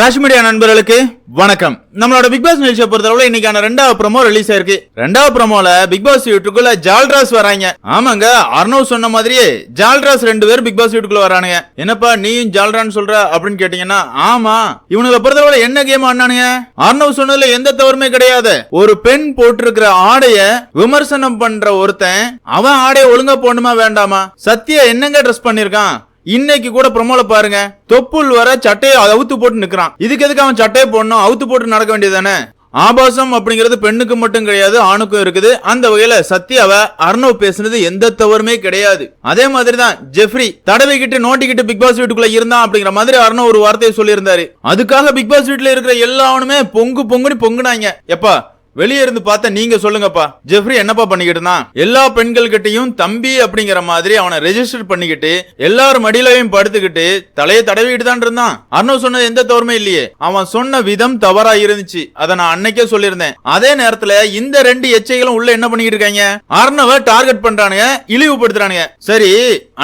Rash media நண்பர்களுக்கு வணக்கம். நம்மளோட பிக் பாஸ் நிகழ்ச்சியை பொறுத்தளவுல இன்னைக்கான ரெண்டாவது ப்ரோமோ ரிலீஸ் ஆயிருக்கு. ரெண்டாவது ப்ரோமோல பிக் பாஸ் வீட்டுக்குள்ள ஜால்ராஸ் வராங்க. ஆமாங்க அர்ணவ் சொன்ன மாதிரியே ஜால்ராஸ் ரெண்டு பேரும் பிக் பாஸ் வீட்டுக்குள்ள வரானுங்க. என்னப்பா நீயும் ஜால்ரான்னு சொல்ற அப்படின்னு கேட்டீங்கன்னா ஆமா. இவனுங்களை பொறுத்தளவுல என்ன கேம் ஆனானுங்க அர்ணவ் சொன்னதுல எந்த தவறுமே கிடையாது. ஒரு பெண் போட்டிருக்கிற ஆடைய விமர்சனம் பண்ற ஒருத்தன் அவன் ஆடைய ஒழுங்கா போடணுமா வேண்டாமா? சத்யா என்னங்க ட்ரெஸ் பண்ணிருக்கான் இன்னைக்கு கூட ப்ரொமோல பாருங்க. தொப்புள் வர சட்டையை அவுத்து போட்டு நிக்கிறான். இதுக்கு எதுக்கு அவன் சட்டையை போடணும்? அவுத்து போட்டு நடக்க வேண்டியதானே ஆபாசம் அப்படிங்கிறது பெண்ணுக்கு மட்டும் கிடையாது ஆணுக்கும் இருக்குது. அந்த வகையில சத்யாவ அர்ணவ் பேசுனது எந்த தவறுமே கிடையாது. அதே மாதிரி தான் ஜெஃப்ரி தடவைக்கிட்டு நோட்டிக்கிட்டு பிக் பாஸ் வீட்டுக்குள்ள இருந்தான் அப்படிங்கிற மாதிரி அர்ணவ் ஒரு வார்த்தையை சொல்லியிருந்தாரு. அதுக்காக பிக் பாஸ் வீட்டுல இருக்கிற எல்லாவனுமே பொங்கு பொங்குன்னு பொங்குனாங்க. எப்பா வெளியே இருந்து பார்த்தா நீங்க சொல்லுங்கப்பா. ஜெஃப்ரி என்னப்பா பண்ணிக்கிட்டு இருந்தான் எல்லா பெண்கள் கிட்டையும் தம்பி அப்படிங்கிற மாதிரி அவனை ரெஜிஸ்டர் பண்ணிக்கிட்டு எல்லாரும் மடியிலையும் படுத்துக்கிட்டு தலையை தடவிட்டு தான் இருந்தான். அர்ணவ் சொன்னது எந்த தவறுமே இல்லையே. அவன் சொன்ன விதம் தவறா இருந்துச்சு. அதை நான் அன்னைக்கே சொல்லியிருந்தேன். அதே நேரத்துல இந்த ரெண்டு எச்சைகளும் உள்ள என்ன பண்ணிக்கிட்டு இருக்காங்க? அர்ணவ டார்கெட் பண்றானுங்க இழிவுபடுத்துறானுங்க. சரி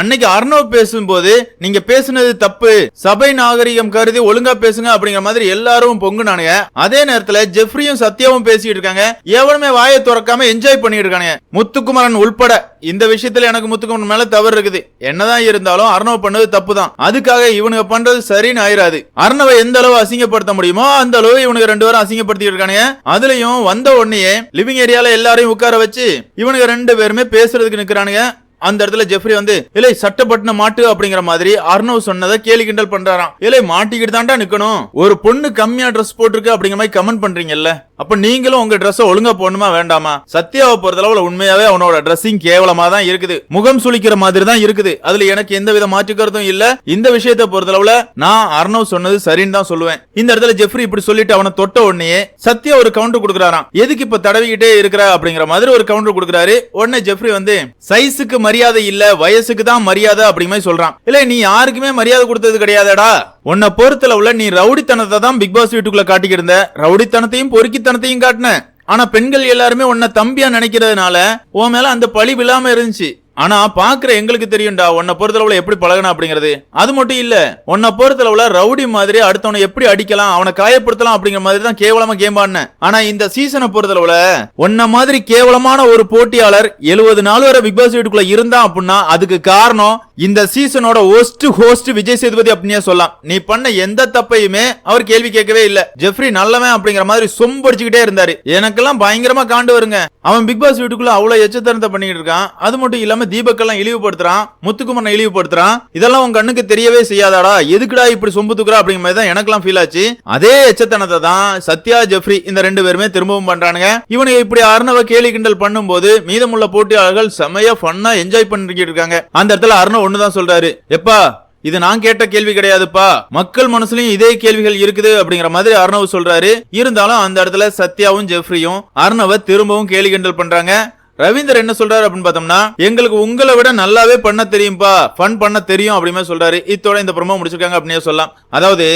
அன்னைக்கு அர்ணவ் பேசும்போது நீங்க பேசுனது தப்பு. சபை நாகரிகம் கருதி ஒழுங்கா பேசுங்க அப்படிங்கிற மாதிரி எல்லாரும் பொங்குனானுங்க. அதே நேரத்துல ஜெஃப்ரியும் சத்யாவும் பேசிட்டு இருக்காங்க எவனுமே வாயை திறக்காம என்ஜாய் பண்ணிட்டு இருக்கானுங்க முத்துக்குமரன் உள்பட இந்த விஷயத்துல எனக்கு முத்துக்குமரன் மேல தவறு இருக்குது. என்னதான் இருந்தாலும் அர்ணவ் பண்ணது தப்பு தான் அதுக்காக இவனுங்க பண்றது சரின்னு ஆயிராது. அர்ணவை எந்த அளவு அசிங்கப்படுத்த முடியுமோ அந்த அளவு இவனுக்கு ரெண்டு பேரும் அசிங்கப்படுத்திட்டு இருக்கானுங்க. அதுலயும் வந்த உடனே லிவிங் ஏரியால எல்லாரையும் உட்கார வச்சு இவனுங்க ரெண்டு பேருமே பேசுறதுக்கு நிக்கிறானுங்க. அந்த இடத்துல ஜெஃப்ரி வந்து இல்லை சட்டப்பட்டின மாட்டு அப்படிங்கிற மாதிரி அர்ணவ் சொன்னதை கேலி கிண்டல் பண்றாராம். இல்லை மாட்டிக்கிட்டு தான்டா நிக்கணும். ஒரு பொண்ணு கம்மியா ட்ரெஸ் போட்டிருக்கு அப்படிங்கிற மாதிரி கமெண்ட் பண்றீங்கல்ல. அப்ப நீங்களும் உங்க ட்ரெஸ் ஒழுங்கா போடணுமா வேண்டாமா? சத்யாவை பொறுத்தளவுல உண்மையாவே அவனோட ட்ரெஸ்ஸிங் கேவலமா தான் இருக்குது. முகம் சுளிக்கிற மாதிரி தான் இருக்குது. அதுல எனக்கு எந்த வித மாற்று கருத்தும் இல்ல. இந்த விஷயத்தை பொறுத்தளவுல நான் அர்ணவ் சொன்னது சரின்னு தான் சொல்லுவேன். இந்த இடத்துல ஜெஃப்ரி இப்படி சொல்லிட்டு அவனை தொட்ட உடனே சத்யா ஒரு கவுண்டர் கொடுக்குறாராம். எதுக்கு இப்ப தடவிக்கிட்டே இருக்கிற அப்படிங்கிற மாதிரி ஒரு கவுண்டர் கொடுக்குறாரு. உடனே ஜெஃப்ரி வந்து சைஸுக்கு மரியாதை இல்ல வயசுக்கு தான் மரியாதை அப்படிங்கிற மாதிரி சொல்றான். இல்ல நீ யாருக்குமே மரியாதை கொடுத்தது கிடையாதடா. உன்னை பொறுத்தளவுல நீ ரவுடித்தனத்தை தான் பிக் பாஸ் வீட்டுக்குள்ள காட்டிக்கிட்டு இருந்த. ரவுடித்தனத்தையும் தனத்தையும் காட்டினேன். ஆனா பெண்கள் எல்லாருமே உன்னை தம்பியா நினைக்கிறதுனால உன் மேல அந்த பழி விழாம இருந்துச்சு. ஆனா பாக்குற எங்களுக்கு தெரியும்டா உன்னை பொறுத்தளவுல எப்படி பழகணும் அப்படிங்கிறது. அது மட்டும் இல்ல உன்னை பொறுத்தளவுல ரவுடி மாதிரி அடுத்தவனை எப்படி அடிக்கலாம் அவனை காயப்படுத்தலாம் அப்படிங்கிற மாதிரி தான் கேவலமா கேம் ஆடினேன். ஆனா இந்த சீசனை பொறுத்தளவுல உன்ன மாதிரி கேவலமான ஒரு போட்டியாளர் எழுபது நாள் வரை பிக் பாஸ் வீட்டுக்குள்ள இருந்தான் அப்படின்னா அதுக்கு காரணம் இந்த சீசனோட ஒஸ்ட் ஹோஸ்ட் விஜய் சேதுபதி அப்படின்னே சொல்லலாம். நீ பண்ண எந்த தப்பையுமே அவர் கேள்வி கேட்கவே இல்ல. ஜெஃப்ரி நல்லவன் அப்படிங்கிற மாதிரி சொம்படிச்சுக்கிட்டே இருந்தாரு. எனக்கெல்லாம் பயங்கரமா காண்டு வருங்க. அவன் பிக் பாஸ் வீட்டுக்குள்ள அவ்வளவு எச்சத்தனத்தை பண்ணிட்டு இருக்கான். அது மட்டும் இல்லாம தீபக்கெல்லாம் இழிவுபடுத்துறான். முத்துக்குமரனை இழிவுபடுத்துறான். இதெல்லாம் உங்க கண்ணுக்கு தெரியவே செய்யாதாடா. எதுக்குடா இப்படி சொம்பு தூக்குறா அப்படிங்கிற மாதிரி தான் எனக்கெல்லாம் ஃபீல் ஆச்சு. அதே எச்சத்தனத்தை தான் சத்யா ஜெஃப்ரி இந்த ரெண்டு பேருமே திரும்பவும் பண்றானுங்க. இவனுக்கு இப்படி அர்ணவ கேலி கிண்டல் பண்ணும்போது மீதமுள்ள போட்டியாளர்கள் செமையா ஃபன்னா என்ஜாய் பண்ணிட்டு இருக்காங்க. அந்த இடத்துல அர்ணவ் ஒண்ணுதான் சொல்றாரு. எப்பா இது நான் கேட்ட கேள்வி கிடையாதுப்பா. மக்கள் மனசுலயும் இதே கேள்விகள் இருக்குது அப்படிங்கிற மாதிரி அர்ணவ் சொல்றாரு. இருந்தாலும் அந்த இடத்துல சத்யாவும் ஜெஃப்ரியும் அர்ணவ திரும்பவும் கேலி கிண்டல் பண்றாங்க. ரவீந்தர் என்ன சொல்றாரு அப்படின்னு பார்த்தோம்னா எங்களுக்கு உங்களை விட நல்லாவே பண்ண தெரியும்பா ஃபன் பண்ண தெரியும் அப்படிமே சொல்றாரு. இத்தோட இந்த ப்ரோமோ முடிச்சிருக்காங்க அப்படின்னே சொல்லலாம். அதாவது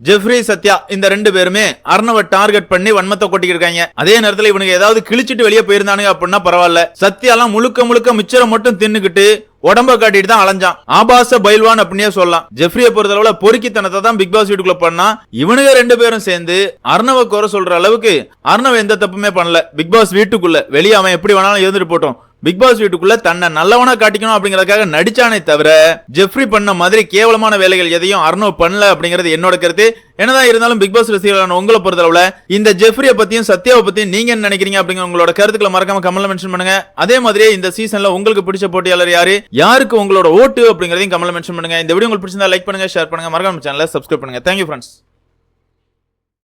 ஜெஃப்ரி சத்யா இந்த ரெண்டு பேருமே அர்ணவ டார்கெட் பண்ணி வன்மத்தை கொட்டிக்கிட்டு இருக்காங்க அதே நேரத்துல இவனுக்கு ஏதாவது கிழிச்சிட்டு வெளியே போயிருந்தானுங்க அப்படின்னா பரவாயில்ல. சத்யாலாம் முழுக்க முழுக்க மிச்சரை மட்டும் தின்னுக்கிட்டு உடம்ப காட்டிட்டு தான் அலைஞ்சான். ஆபாச பைல்வான் அப்படின்னே சொல்லலாம். ஜெஃப்ரியை பொறுத்தளவுல பொறுக்கித்தனத்தை தான் பிக் பாஸ் வீட்டுக்குள்ள பண்ணா இவனுங்க ரெண்டு பேரும் சேர்ந்து அர்ணவ குறை சொல்ற அளவுக்கு அர்ணவ எந்த தப்புமே பண்ணல. பிக் பாஸ் வீட்டுக்குள்ள வெளியே அவன் எப்படி வேணாலும் இருந்துட்டு போட்டோம். பிக் பாஸ் வீட்டுக்குள்ள தன்னை நல்லவனா காட்டிக்கணும் அப்படிங்கறதுக்காக நடிச்சானே தவிர ஜெஃப்ரி பண்ண மாதிரி கேவலமான வேலைகள் எதையும் அர்ணவ் பண்ணல அப்படிங்கிறது என்னோட கருத்து. என்னதான் இருந்தாலும் பிக் பாஸ் ரசிகர்களான உங்களை பொறுத்தளவுல இந்த ஜெஃப்ரியை பத்தியும் சத்யாவை பத்தியும் நீங்க என்ன நினைக்கிறீங்க அப்படிங்கிற உங்களோட கருத்துக்களை மறக்காம கமெண்ட்ல மென்ஷன் பண்ணுங்க. அதே மாதிரியே இந்த சீசன்ல உங்களுக்கு பிடிச்ச போட்டியாளர் யாரு யாருக்கு உங்களோட ஓட்டு அப்படிங்கறதையும் கமெண்ட்ல மென்ஷன் பண்ணுங்க. இந்த வீடியோ உங்களுக்கு பிடிச்சிருந்தா லைக் பண்ணுங்க ஷேர் பண்ணுங்க. மறக்காம சேனலை சப்ஸ்கிரைப் பண்ணுங்க. Thank you friends